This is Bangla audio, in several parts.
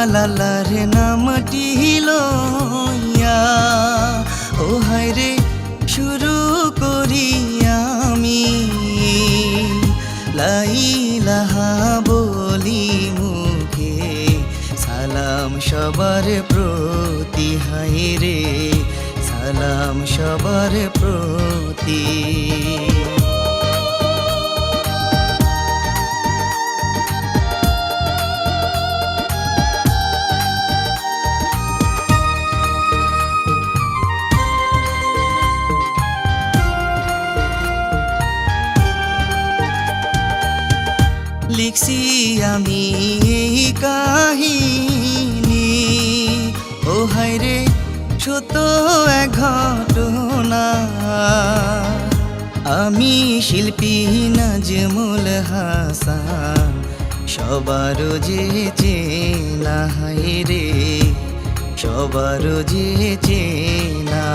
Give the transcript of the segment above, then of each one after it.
আল্লাহর নামটি লইয়া, ও হায় রে, শুরু করি আমি। লাইলাহা বলি মুখে, সালাম সবার প্রতি, হায় রে, সালাম সবার প্রতি। ঘটনা। আমি শিল্পী নাজমুল হাসান সবার যে চেনা হাই রে সবার যে চেনা।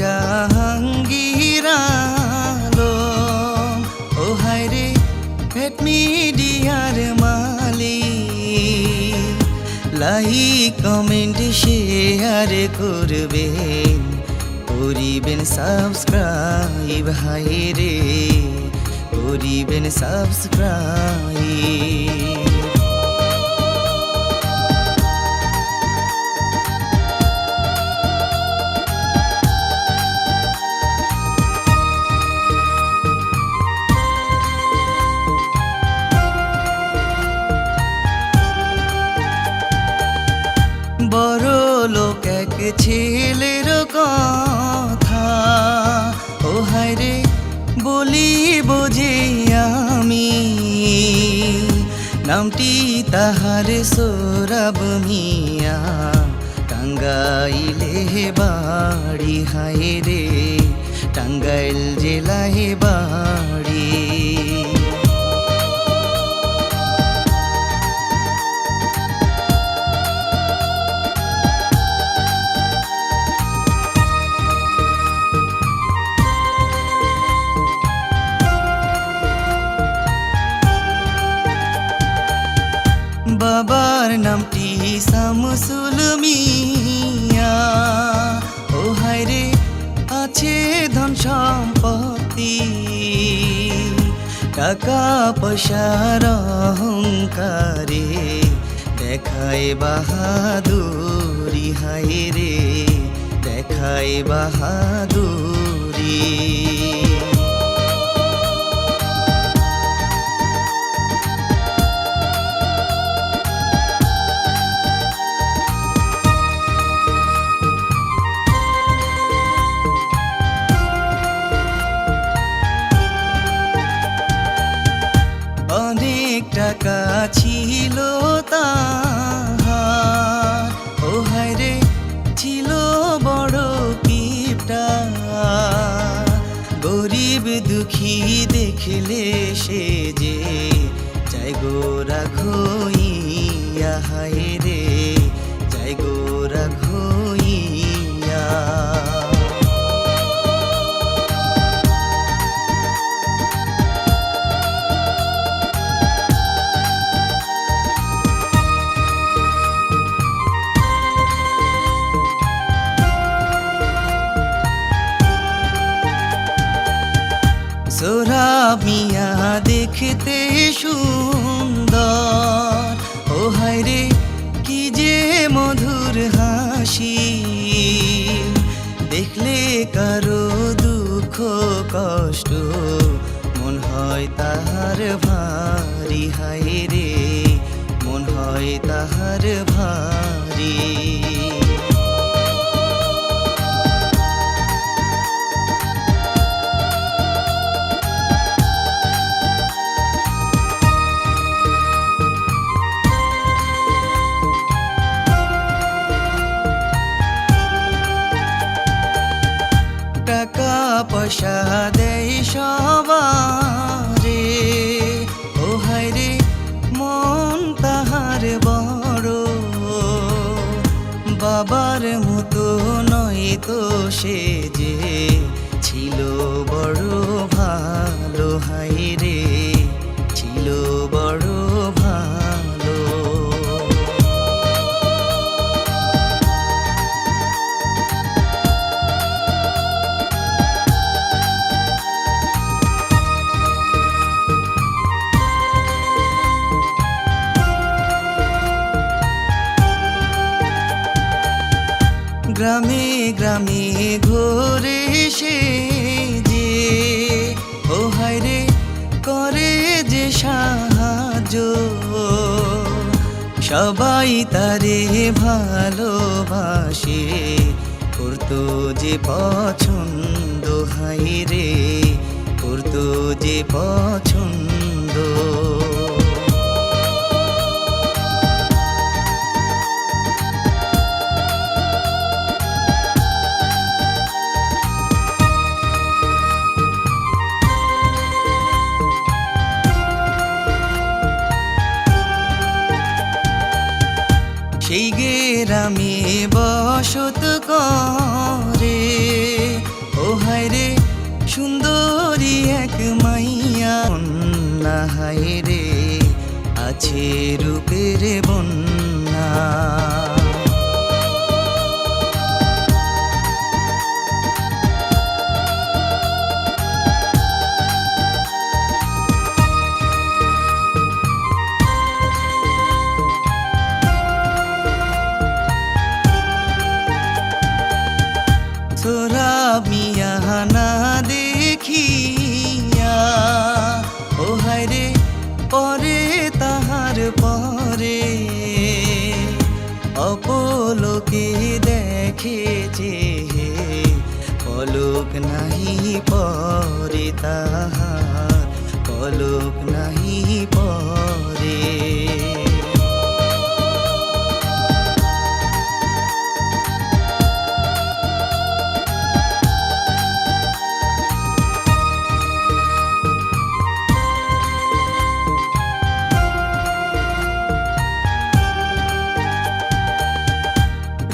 জাহাঙ্গীর আলম ও হায় রে হেট মিডিয়ার মালিক। লাইক কমেন্ট শেয়ার করবেন করিবেন সাবস্ক্রাইব, হায় রে। করিবেন সাবস্ক্রাইব। নামটি তাহারে সৌরভ মিয়া। টাঙ্গাইলে বাড়ি হায় রে। টাঙ্গাইল জেলায় বাড়ি। শামসুল মিয়া। ও হায় রে, আছে ধন সম্পত্তি। টাকা পয়সার অহংকারে দেখায় বাহাদুরি, হায় রে, দেখায় বাহাদুরি। অনেক টাকা ছিল। সোরা মিয়া দেখতে সুন্দর। ও রে, কি যে মধুর হাসি। দেখলে কারও দুঃখ, কষ্ট, মন হয় তাহার ভারী। সে গ্রামে গ্রামে ঘোরে সে যে। ও হায়রে করে যে সাহায্য। সবাই তারে ভালোবাসে, করতো যে পছন্দ হাইরে করতো যে পছন্দ। কি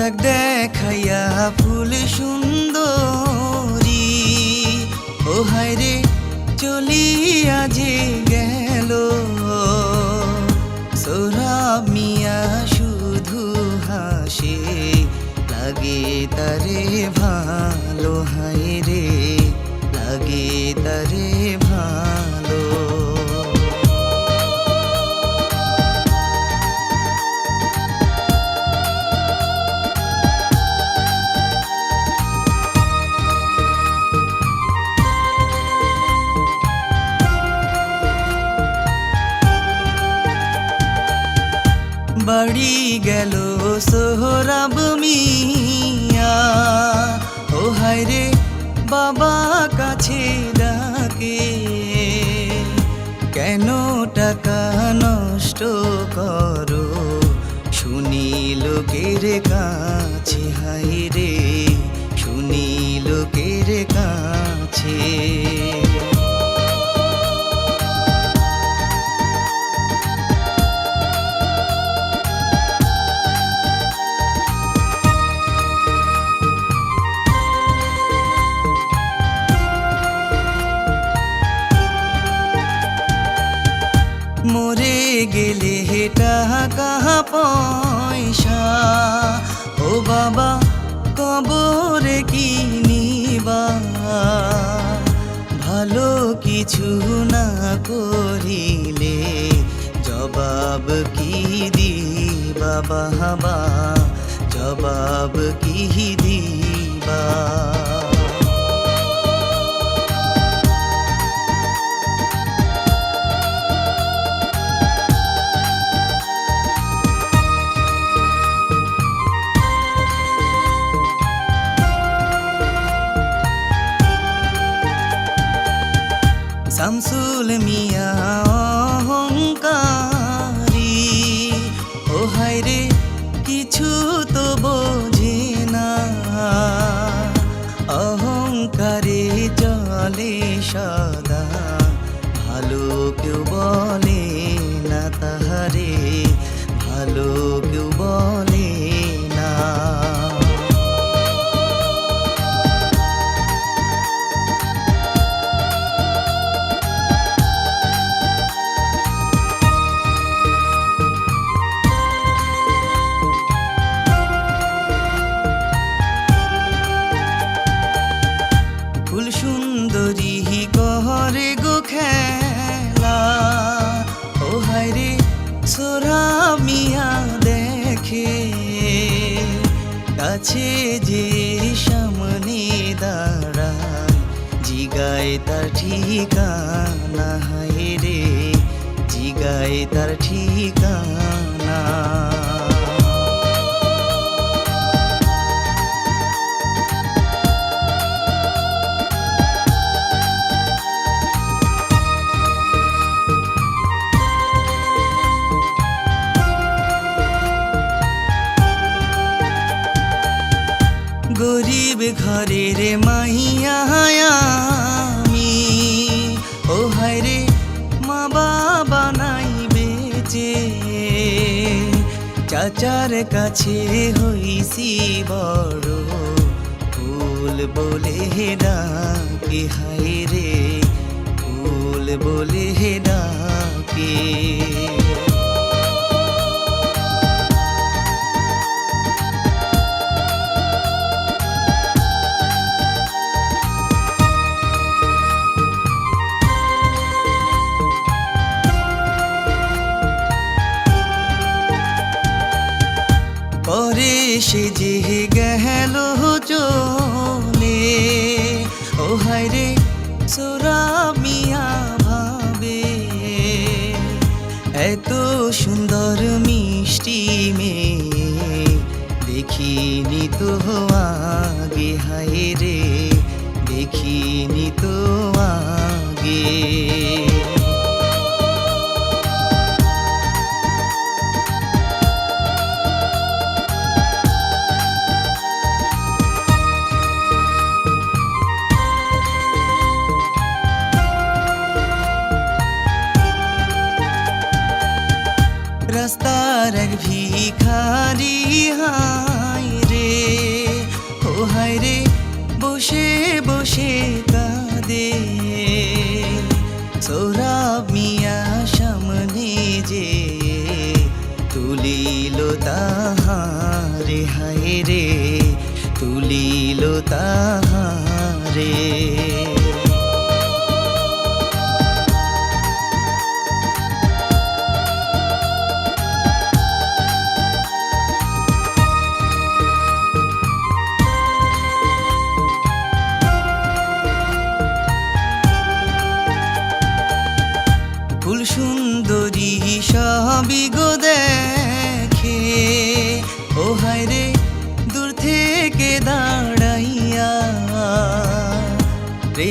রাগ দেখাইয়া ফুল সুন্দরী। ও হায় রে, চলিয়া যে গেল। সোরা মিয়া শুধু হাসে, লাগে তারে ভালো হায়। বাড়ি গেল সোহরাব মিয়া। ও হায় রে, বাবা কাছে ডাকে। কেন টাকা নষ্ট করো? শুনি লোকের কাছে, হায় রে। শুনি লোকের কাছে। বাবা কবরে কি নিবা? ভালো কিছু না করিলে জবাব কি দিবা বাবা? জবাব ঠিকানা। গরিব ঘরের মাইয়া চাচার কাছে হইছি বড় ফুল বলে হে ডাকে হায় রে ফুল বলে হে ডাকে। দেখিনি তো আগে হায় রে দেখিনি তো আগে। নিজে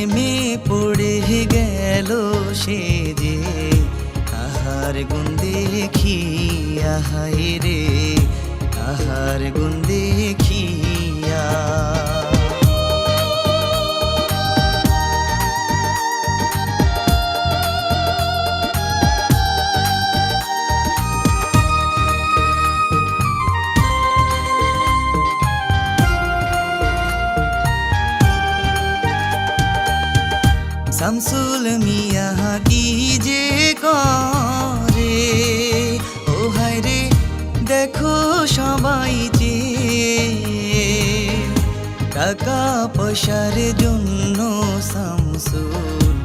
প্রেমে পড়ে গেল সে যে আহার গুণ দেখি আহাই রে আহার গুণ দেখিয়া টাকা পয়সার জন্য শামসুল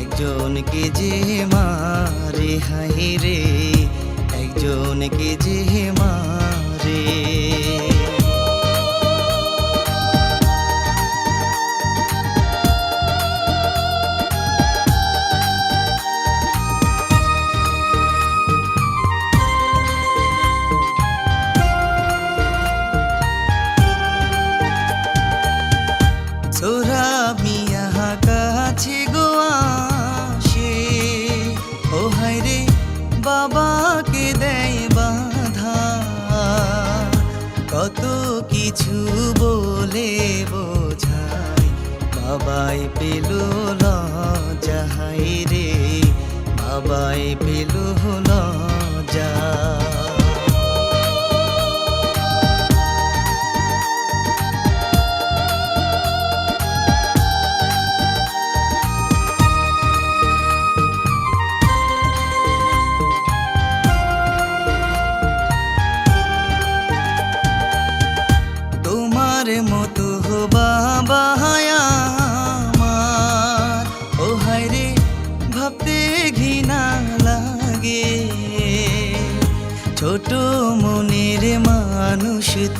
একজনকে যে মারে হাই রে একজনকে যে মারে বাবাকে দেয় বাধা। কত কিছু বলে বোঝাই বাবাই পেল লজাহাই রে বাবাই পেল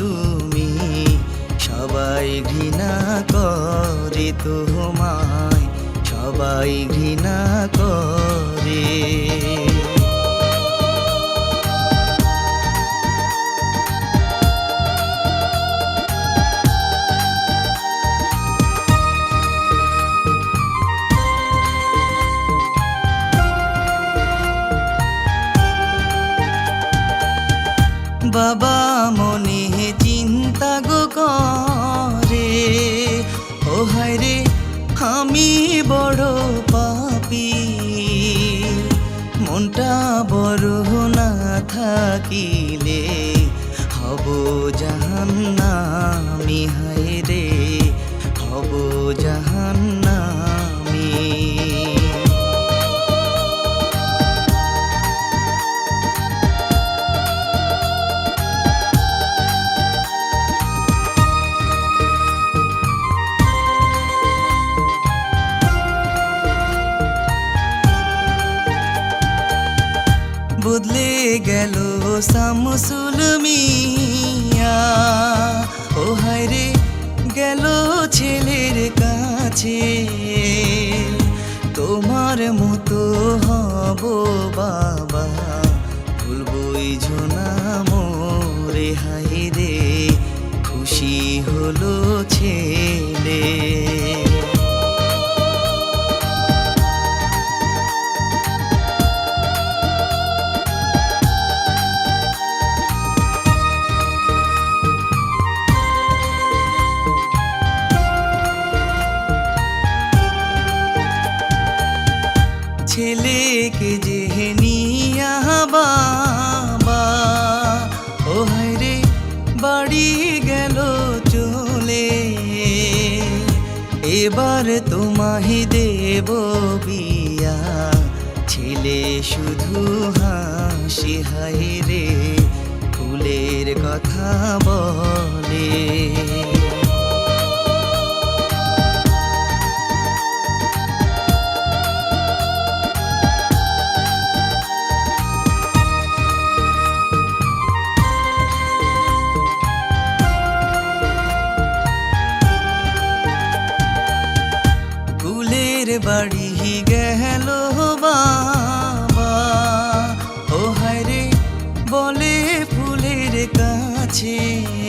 তুমি সবাই ঘৃণা করে তোমায় সবাই ঘৃণা की বদলে গেল শামসুল মিয়া। ও হায় রে, গেল ছেলের কাছে। তোমার মতো হব বাবা, ভুলবই ঝোনা মোরে, হায় রে, খুশি হলো ছেলে। ছেলেকে যে নিয়া বাবা। ও রে, বাড়ি গেল চলে। এবার তোমাহি দেব বিয়া। ছেলে শুধু হাসি হায় রে, ফুলের কথা বলে। কাছে তোমায়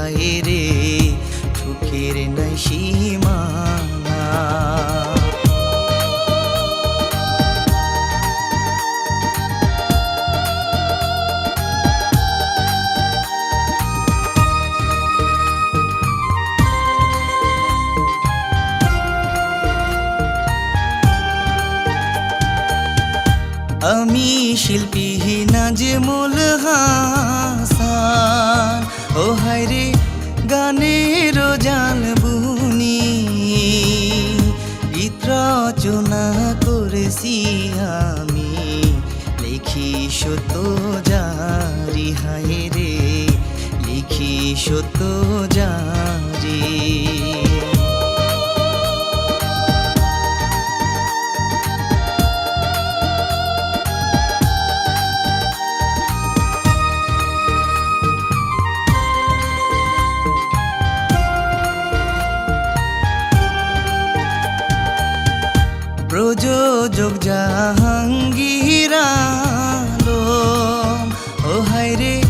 হায় রে? সুখের নাই সীমানা। আমি শিল্পী নাজমুল হাসান। ও গানের জাল প্রযোজক জাহাঙ্গীর ও হায় রে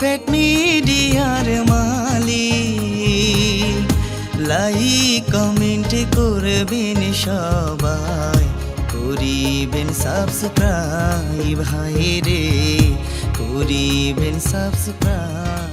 পেট মিডিয়ার মালিক। লাইক কমেন্ট করবেন সবাই। করিবেন সাবস্ক্রাইব হায় রে। করিবেন সাবস্ক্রাইব